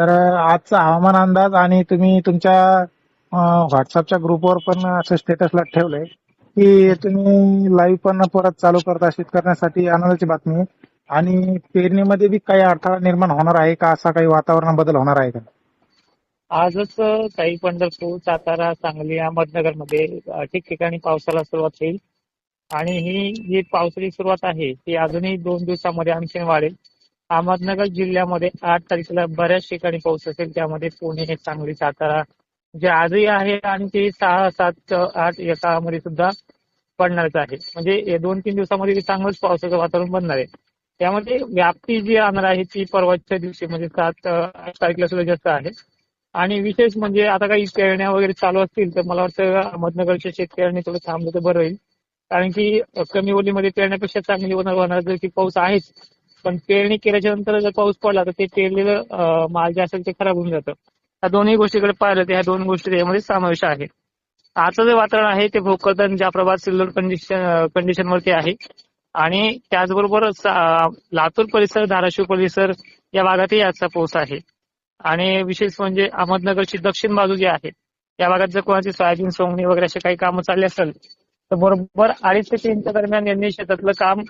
तर आजचा हवामान अंदाज आणि तुम्ही तुमच्या व्हॉट्सअपच्या ग्रुपवर पण असं स्टेटसला ठेवलंय की तुम्ही लाईव्ह पण परत चालू करता शेतकऱ्यांसाठी आनंदाची बातमी. आहे. आणि पेरणीमध्ये बी काही अडथळा निर्माण होणार आहे का? असा काही वातावरण बदल होणार आहे का? आजच काही पंढरपूर सातारा सांगली अहमदनगरमध्ये अ, ठिकठिकाणी पावसाला सुरुवात होईल. आणि ही जी पावसाची सुरुवात आहे ती अजूनही दोन दिवसामध्ये आणखी वाढेल. अहमदनगर जिल्ह्यामध्ये आठ तारखेला बऱ्याच ठिकाणी पाऊस असेल त्यामध्ये पुणे सांगली सातारा जे आजही आहे आणि ते सहा सात आठ एकामध्ये सुद्धा पडणारच आहे. म्हणजे दोन तीन दिवसामध्ये चांगलंच पावसाचं वातावरण बनणार आहे. त्यामध्ये व्याप्ती जी राहणार आहे ती परवाच्या दिवशी म्हणजे सात आठ तारखेला सुद्धा जास्त आहे. आणि विशेष म्हणजे आता काही पेरण्या वगैरे चालू असतील तर मला वाटतं अहमदनगरच्या शेतकऱ्यांनी थोडं थांबलं तर बरं होईल. कारण की कमी ओलीमध्ये पेरण्यापेक्षा चांगली होणार होणार जर की पाऊस आहेच पण पेरणी केल्याच्यानंतर जर पाऊस पडला तर ते पेरलेलं माल जे असेल ते खराब होऊन जातं. या दोन्ही गोष्टीकडे पाहिलं तर ह्या दोन गोष्टी त्यामध्ये समावेश आहे. आता जे वातावरण आहे ते भोकरदन जाफराबाद सिल्लोड कंडिशन कंडिशनवरती आहे. आणि त्याचबरोबर लातूर परिसर धाराशिव परिसर या भागातही आजचा पाऊस आहे. आणि विशेष म्हणजे अहमदनगरची दक्षिण बाजू जी आहे त्या भागात जर कोणाची सोयाबीन सोंगणी वगैरे असे काही कामं चालले असेल तर बरोबर अडीच ते तीनच्या दरम्यान यांनी शेतातलं काम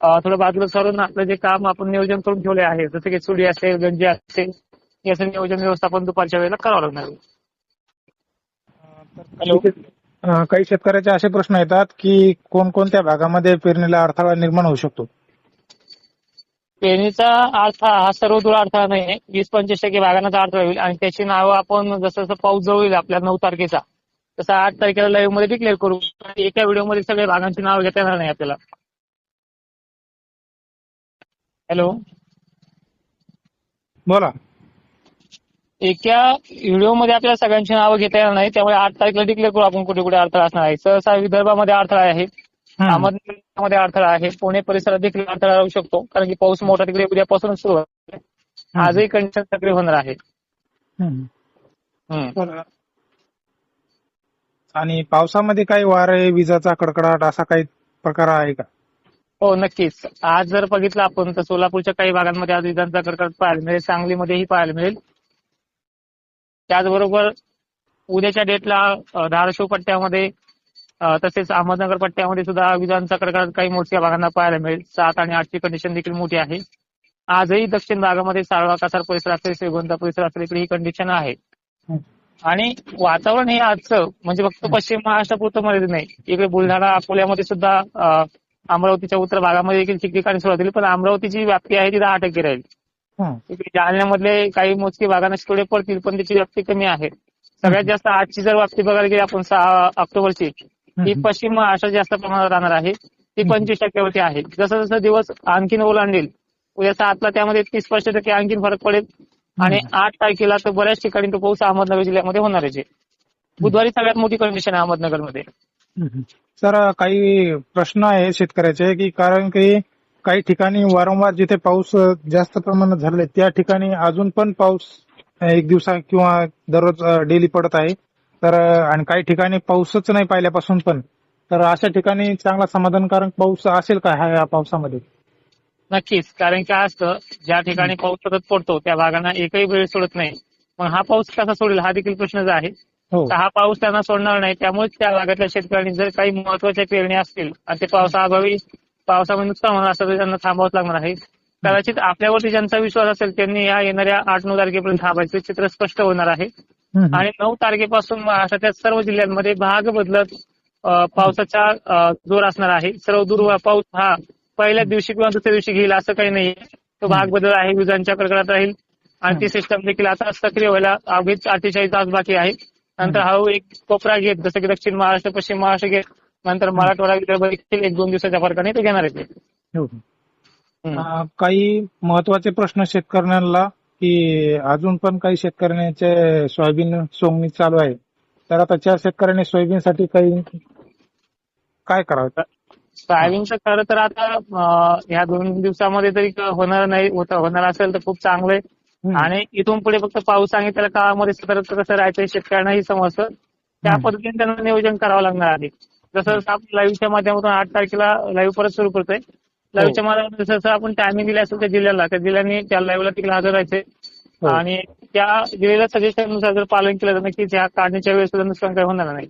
थोडं बाजूला सरून आपलं जे काम आपण नियोजन करून ठेवले आहे जसं की चुडी असेल गंजी असेल याचं नियोजन व्यवस्थापन दुपारच्या वेळेला करावं लागणार. हॅलो. काही शेतकऱ्याचे असे प्रश्न येतात की कोणकोणत्या भागामध्ये पेरणीला अडथळा निर्माण होऊ शकतो? पेरणीचा अडथळा हा सर्व दूर अडथळा नाही आहे वीस पंचवीस टक्के भागांचा अडथळा होईल आणि त्याची नावं आपण जसं जसं पाऊस जवळ येईल आपल्या नऊ तारखेचा तसं आठ तारखेला लाईव्हमध्ये डिक्लेअर करू. एका व्हिडिओमध्ये सगळ्या भागांची नावं घेता येणार नाही आपल्याला. हॅलो. बोला. एका व्हिडिओमध्ये आपल्याला सगळ्यांची नावं घेता येणार नाही त्यामुळे आठ तारखेला डिक्लेअर करू आपण कुठे कुठे अडथळा असणार आहे. सहसा विदर्भामध्ये अडथळा आहे. अहमदनगरमध्ये अडथळा आहे पुणे परिसरात देखील अडथळा राहू शकतो कारण की पाऊस मोठा तिकडे उद्यापासूनच सुरू आहे. आजही कंडिशन सक्रिय होणार आहे आणि पावसामध्ये काही वारे विजाचा कडकडाट असा काही प्रकार आहे का? हो नक्कीच. आज जर बघितलं आपण तर सोलापूरच्या काही भागांमध्ये आज विजांचा कडकड पाहायला मिळेल सांगलीमध्येही पाहायला मिळेल. त्याचबरोबर उद्याच्या डेटला धाराशिव पट्ट्यामध्ये तसेच अहमदनगर पट्ट्यामध्ये सुद्धा विजांचा कडकडाट काही मोठ्या भागांना पाहायला मिळेल. सात आणि आठची कंडिशन देखील मोठी आहे. आजही दक्षिण भागामध्ये साळवा कासार परिसर असेल श्रीगोंदा परिसर असेल इकडे ही कंडिशन आहे. आणि वातावरण हे आजचं म्हणजे फक्त पश्चिम महाराष्ट्रापुरतं मर्यादित नाही. इकडे बुलढाणा अकोल्यामध्ये सुद्धा अमरावतीच्या उत्तर भागामध्ये देखील ठिकठिकाणी सुरुवात होईल पण अमरावतीची व्याप्ती आहे ती दहा टक्के राहील. जालन्यामधले काही मोजके भागांना थोडे पडतील पण त्याची व्याप्ती कमी आहे. सगळ्यात जास्त आजची जर व्याप्ती बघायला गेली आपण सहा ऑक्टोबरची ती. पश्चिम महाराष्ट्रात जास्त प्रमाणात राहणार आहे. ती पंचवीस टक्क्यावरती आहे. जसं जसं दिवस आणखीन ओलांडेल उद्या सातला त्यामध्ये तीस पस्तीस टक्के आणखीन फरक पडेल. आणि आठ तारखेला तर बऱ्याच ठिकाणी तो पाऊस अहमदनगर जिल्ह्यामध्ये होणारच आहे. बुधवारी सगळ्यात मोठी कंडिशन आहे अहमदनगरमध्ये. सर काही प्रश्न आहे शेतकऱ्याचे की कारण की काही ठिकाणी वारंवार जिथे पाऊस जास्त प्रमाणात झाले त्या ठिकाणी अजून पण पाऊस एक दिवसा किंवा दररोज डेली पडत आहे. तर आणि काही ठिकाणी पाऊसच नाही पाहिल्यापासून पण. तर अशा ठिकाणी चांगला समाधानकारक पाऊस असेल का ह्या पावसामध्ये? नक्कीच. कारण काय असतं ज्या ठिकाणी पाऊस सतत पडतो त्या भागांना एकही वेळ सोडत नाही. मग हा पाऊस कसा सोडेल हा देखील प्रश्नच आहे. हो. हा पाऊस त्यांना सोडणार नाही. त्यामुळे त्या भागातल्या शेतकऱ्यांनी जर काही महत्त्वाच्या पेरणी असतील आणि ते पावसाअभावी पावसामध्ये नुकसान होणार असेल तर त्यांना थांबावंच लागणार आहे. कदाचित आपल्यावरती ज्यांचा विश्वास असेल त्यांनी या येणाऱ्या आठ नऊ तारखेपर्यंत थांबायचे चित्र स्पष्ट होणार आहे. आणि नऊ तारखेपासून महाराष्ट्राच्या सर्व जिल्ह्यांमध्ये भाग बदलत पावसाचा जोर असणार आहे. सर्व दूर पाऊस हा पहिल्या दिवशी किंवा दुसऱ्या दिवशी घेईल असं काही नाही तो भाग बदल आहे विजांच्या कडकडात राहील. आणि ती सिस्टम देखील आता सक्रिय व्हायला अवघीच अठ्ठेचाळीस तास बाकी आहे. नंतर हळूहळू एक कोपरा घेत जसं की दक्षिण महाराष्ट्र पश्चिम महाराष्ट्र घेत नंतर मराठवाडा विदर्भ देखील एक दोन दिवसाच्या फरकाने ते घेणार आहेत. हो. काही महत्त्वाचे प्रश्न शेतकऱ्यांना की अजून पण काही शेतकऱ्यांचे सोयाबीन सोंगणी चालू आहे. तर आता त्या शेतकऱ्यांनी सोयाबीनसाठी काही काय करावं? सोयाबीनचं खरं तर आता ह्या दोन दिवसामध्ये तरी होणार नाही होत- होणार असेल तर खूप चांगलंय हम्म. आणि इथून पुढे फक्त पाऊस सांगितलेल्या काळामध्ये सतर्क कसं राहायचं हे शेतकऱ्यांनाही समजतं. त्या. पद्धतीने त्यांना नियोजन करावं लागणार आहे. जसं आपण लाईव्हच्या माध्यमातून आठ तारखेला लाईव्ह परत सुरू करतोय. लाईव्हच्या माध्यमातून जसं आपण टायमिंग दिले असेल त्या जिल्ह्याला त्या जिल्ह्यांनी त्या लाईव्हला तिकडे हजर राहायचे हो. आणि त्या दिलेल्या सजेशननुसार जर पालन केलं तर नक्कीच ह्या काढणीच्या वेळेस नुकसान काही होणार नाही.